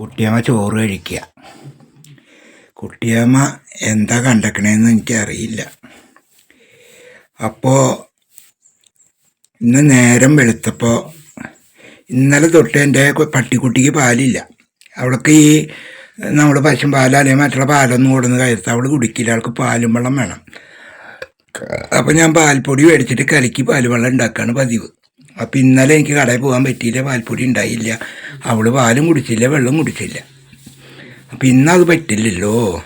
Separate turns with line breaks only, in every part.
കുട്ടിയമ്മ ചോറ് കഴിക്കുക കുട്ടിയമ്മ എന്താ കണ്ടക്കണേന്ന് എനിക്കറിയില്ല. അപ്പോൾ ഇന്ന് നേരം വെളുത്തപ്പോൾ ഇന്നലെ തൊട്ട് എന്റെ പട്ടിക്കുട്ടിക്ക് പാലില്ല. അവൾക്ക് ഈ നമ്മൾ പശും അല്ലെങ്കിൽ മറ്റുള്ള പാലൊന്നും കൊടുന്ന് കയർത്ത് അവൾ കുടിക്കില്ല. അവൾക്ക് പാലും വെള്ളം വേണം. അപ്പോൾ ഞാൻ പാൽപ്പൊടി മേടിച്ചിട്ട് കലക്കി പാൽ വെള്ളം ഉണ്ടാക്കുകയാണ് പതിവ്. അപ്പോൾ ഇന്നലെ എനിക്ക് കടയിൽ പോകാൻ പറ്റിയില്ല പാൽപ്പൊടി ഉണ്ടായില്ല. അവൾ പാലും കുടിച്ചില്ല വെള്ളം കുടിച്ചില്ല. അപ്പം ഇന്നത് പറ്റില്ലല്ലോ.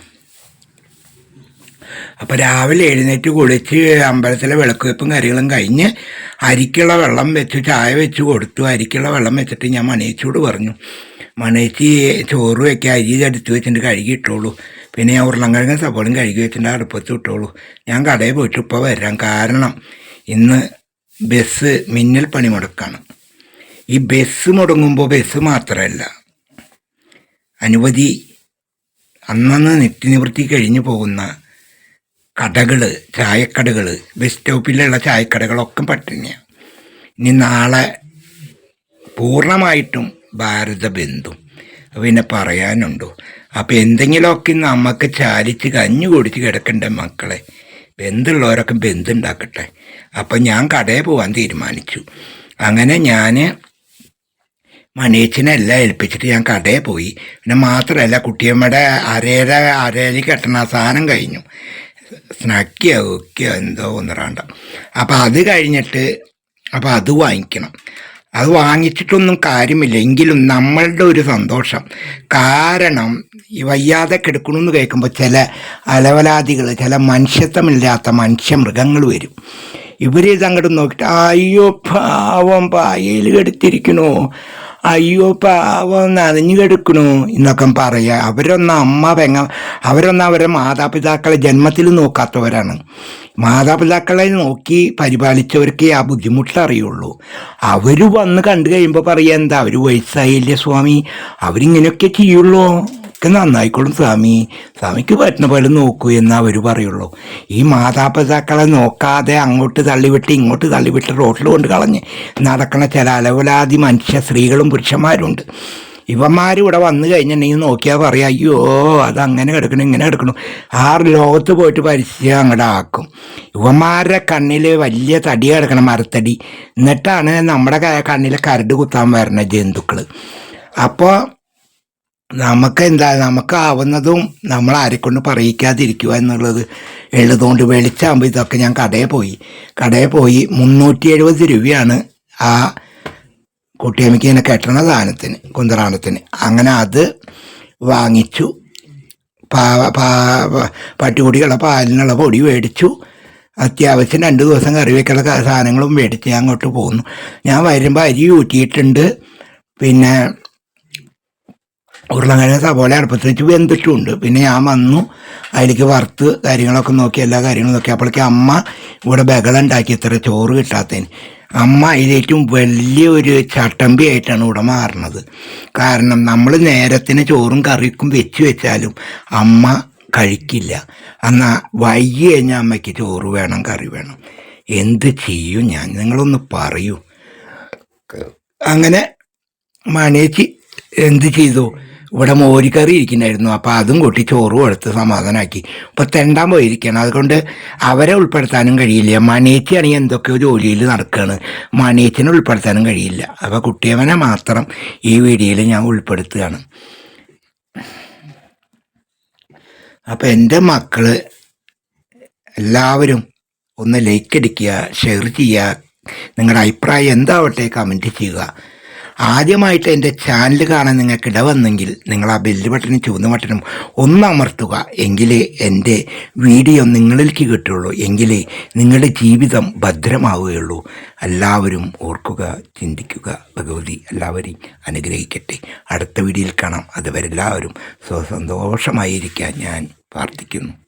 അപ്പോൾ രാവിലെ എഴുന്നേറ്റ് കുളിച്ച് അമ്പലത്തിലെ വിളക്ക് വെപ്പും കാര്യങ്ങളും കഴിഞ്ഞ് അരിക്കുള്ള വെള്ളം വെച്ച് ചായ വെച്ച് കൊടുത്തു. അരിക്കുള്ള വെള്ളം വെച്ചിട്ട് ഞാൻ മണേച്ചിയോട് പറഞ്ഞു മണേച്ചി ചോറ് വെക്കുക അരി എടുത്ത് വെച്ചിട്ട് കഴുകി ഇട്ടോളൂ. പിന്നെ ഞാൻ ഉരുളൻകിഴങ്ങ് സപ്പോളും കഴുകി വെച്ചിട്ട് അടുപ്പത്ത് ഇട്ടോളൂ. ഞാൻ കടയിൽ പോയിട്ട് ഇപ്പോൾ വരാം. കാരണം ഇന്ന് ബസ് മിന്നൽ പണി മുടക്കാണ് ഈ ബസ് മുടങ്ങുമ്പോൾ ബസ് മാത്രമല്ല അനവധി അന്നന്ന് നിത്യനിവൃത്തി കഴിഞ്ഞു പോകുന്ന കടകൾ ചായക്കടകൾ ബസ് സ്റ്റോപ്പിലുള്ള ചായക്കടകളൊക്കെ പട്ടിണിയാണ് ഇനി നാളെ പൂർണമായിട്ടും ഭാരത ബന്ധു. പിന്നെ പറയാനുണ്ടോ? അപ്പോൾ എന്തെങ്കിലുമൊക്കെ നമുക്ക് ചാലിച്ച് കഞ്ഞു കുടിച്ച് കിടക്കേണ്ട മക്കളെ? ബന്ധുള്ളവരൊക്കെ ബന്ധുണ്ടാക്കട്ടെ. അപ്പം ഞാൻ കടയിൽ പോകാൻ തീരുമാനിച്ചു. അങ്ങനെ ഞാൻ മണിയച്ചിനെല്ലാം ഏൽപ്പിച്ചിട്ട് ഞാൻ കടയിൽ പോയി. പിന്നെ മാത്രമല്ല കുട്ടിയമ്മയുടെ അരയുടെ അരയിൽ കെട്ടണ സാധനം കഴിഞ്ഞു. സ്നാക്കിയോ ഒക്കെയോ എന്തോ ഒന്നറാണ്ട അപ്പം അത് കഴിഞ്ഞിട്ട് അപ്പം അത് വാങ്ങിക്കണം. അത് വാങ്ങിച്ചിട്ടൊന്നും കാര്യമില്ല. എങ്കിലും നമ്മളുടെ ഒരു സന്തോഷം. കാരണം ഈ വയ്യാതെ കിടക്കണമെന്ന് കേൾക്കുമ്പോൾ ചില അലവലാദികൾ ചില മനുഷ്യത്വമില്ലാത്ത മനുഷ്യ മൃഗങ്ങൾ വരും. ഇവർ ഇതങ്ങോട്ട് നോക്കിയിട്ട് അയ്യോ പാവം പായയിൽ കെടുത്തിരിക്കണോ. അയ്യോ പാവം നനഞ്ഞു കിടക്കണു എന്നൊക്കെ പറയുക അവരൊന്ന് അമ്മ പെങ്ങ അവരൊന്ന് അവരെ മാതാപിതാക്കളെ ജന്മത്തിൽ നോക്കാത്തവരാണ്. മാതാപിതാക്കളെ നോക്കി പരിപാലിച്ചവർക്ക് ആ ബുദ്ധിമുട്ട് അറിയുള്ളൂ. അവർ വന്ന് കണ്ടു കഴിയുമ്പോൾ പറയുക എന്താ അവർ വയസ്സായില്ലേ സ്വാമി? അവരിങ്ങനെയൊക്കെ ചെയ്യുള്ളൂ. ഒക്കെ നന്നായിക്കോളും സ്വാമി. സ്വാമിക്ക് പറ്റുന്ന പോലെ നോക്കൂ എന്ന് അവർ പറയുള്ളൂ. ഈ മാതാപിതാക്കളെ നോക്കാതെ അങ്ങോട്ട് തള്ളിവിട്ട് ഇങ്ങോട്ട് തള്ളിവിട്ട് റോട്ടിൽ കൊണ്ട് കളഞ്ഞ് നടക്കണ ചില അലവലാതി മനുഷ്യ സ്ത്രീകളും പുരുഷന്മാരുണ്ട്. ഇവന്മാർ ഇവിടെ വന്നു കഴിഞ്ഞിട്ടുണ്ടെങ്കിൽ നോക്കിയാൽ പറയാം അയ്യോ അത് അങ്ങനെ കിടക്കണം ഇങ്ങനെ കിടക്കണം. ആ ലോകത്ത് പോയിട്ട് പരിചയം അങ്ങോട്ട് ആക്കും. ഇവന്മാരുടെ കണ്ണിൽ വലിയ തടി കിടക്കണം മരത്തടി. എന്നിട്ടാണ് നമ്മുടെ കണ്ണിൽ കരട് കുത്താൻ വരുന്ന ജന്തുക്കൾ അപ്പോൾ നമുക്ക് എന്താ നമുക്കാവുന്നതും നമ്മൾ ആരെക്കൊണ്ട് പറയിക്കാതിരിക്കുക എന്നുള്ളത് എഴുതുകൊണ്ട് വെളിച്ചാകുമ്പോൾ ഇതൊക്കെ ഞാൻ കടയിൽ പോയി. കടയിൽ പോയി മുന്നൂറ്റി എഴുപത് രൂപയാണ് ആ കുട്ടിയമ്മയ്ക്ക് ഇങ്ങനെ കെട്ടണ ദാനത്തിന് കുന്തറാണത്തിന്. അങ്ങനെ അത് വാങ്ങിച്ചു. പാ പാ പട്ടിക്കുടികളുടെ പാലിനുള്ള പൊടി മേടിച്ചു. അത്യാവശ്യം രണ്ട് ദിവസം കറി വെക്കാനുള്ള സാധനങ്ങളും മേടിച്ച് ഞാൻ അങ്ങോട്ട് പോന്നു. ഞാൻ വരുമ്പോൾ അരി ഊറ്റിയിട്ടുണ്ട്. പിന്നെ ഉരുളൻകിഴങ്ങ് സവോള അടുപ്പത്ത് വെന്തിട്ടുണ്ട്. പിന്നെ ഞാൻ വന്നു അതിലേക്ക് വറുത്ത് കാര്യങ്ങളൊക്കെ നോക്കി എല്ലാ കാര്യങ്ങളും നോക്കി. അപ്പോഴേക്ക് അമ്മ ഇവിടെ ബഹളം ഉണ്ടാക്കി ഇത്ര ചോറ് കിട്ടാത്തതിന്. അമ്മ അതിലേറ്റവും വലിയൊരു ചട്ടമ്പി ആയിട്ടാണ് ഇവിടെ മാറുന്നത് കാരണം നമ്മൾ നേരത്തിന് ചോറും കറിക്കും വെച്ച് വെച്ചാലും അമ്മ കഴിക്കില്ല. എന്നാൽ വൈകി കഴിഞ്ഞാൽ അമ്മയ്ക്ക് ചോറ് വേണം കറി വേണം. എന്ത് ചെയ്യും ഞാൻ? നിങ്ങളൊന്ന് പറയൂ. അങ്ങനെ മണിയേച്ചി എന്ത് ചെയ്തു? ഇവിടെ മോരിക്കറി ഇരിക്കുന്നുണ്ടായിരുന്നു. അപ്പോൾ അതും കൂട്ടി ചോറും എടുത്ത് സമാധാനമാക്കി ഇപ്പോൾ തെണ്ടാൻ പോയിരിക്കുകയാണ്. അതുകൊണ്ട് അവരെ ഉൾപ്പെടുത്താനും കഴിയില്ല. മണിയേച്ചിയാണെങ്കിൽ എന്തൊക്കെയോ ജോലിയിൽ നടക്കുകയാണ്. മണിയേച്ചിനെ ഉൾപ്പെടുത്താനും കഴിയില്ല. അപ്പോൾ കുട്ടിയവനെ മാത്രം ഈ വീഡിയോയിൽ ഞാൻ ഉൾപ്പെടുത്തുകയാണ്. അപ്പോൾ എന്റെ മക്കൾ എല്ലാവരും ഒന്ന് ലൈക്ക് അടിക്കുക ഷെയർ ചെയ്യുക. നിങ്ങളുടെ അഭിപ്രായം എന്താവട്ടെ കമന്റ് ചെയ്യുക. ആദ്യമായിട്ട് എന്റെ ചാനൽ കാണാൻ നിങ്ങൾക്ക് ഇടവന്നെങ്കിൽ നിങ്ങൾ ആ ബെല്ല് ബട്ടനും ചുവന്ന ബട്ടനും ഒന്ന് അമർത്തുക. എങ്കിലേ എന്റെ വീഡിയോ നിങ്ങളിലേക്ക് കിട്ടുള്ളൂ എങ്കിലേ നിങ്ങളുടെ ജീവിതം ഭദ്രമാവുകയുള്ളൂ. എല്ലാവരും ഓർക്കുക ചിന്തിക്കുക ഭഗവതി എല്ലാവരെയും അനുഗ്രഹിക്കട്ടെ. അടുത്ത വീഡിയോയിൽ കാണാം. അതുവരെ എല്ലാവരും സ്വസന്തോഷമായിരിക്കാൻ ഞാൻ പ്രാർത്ഥിക്കുന്നു.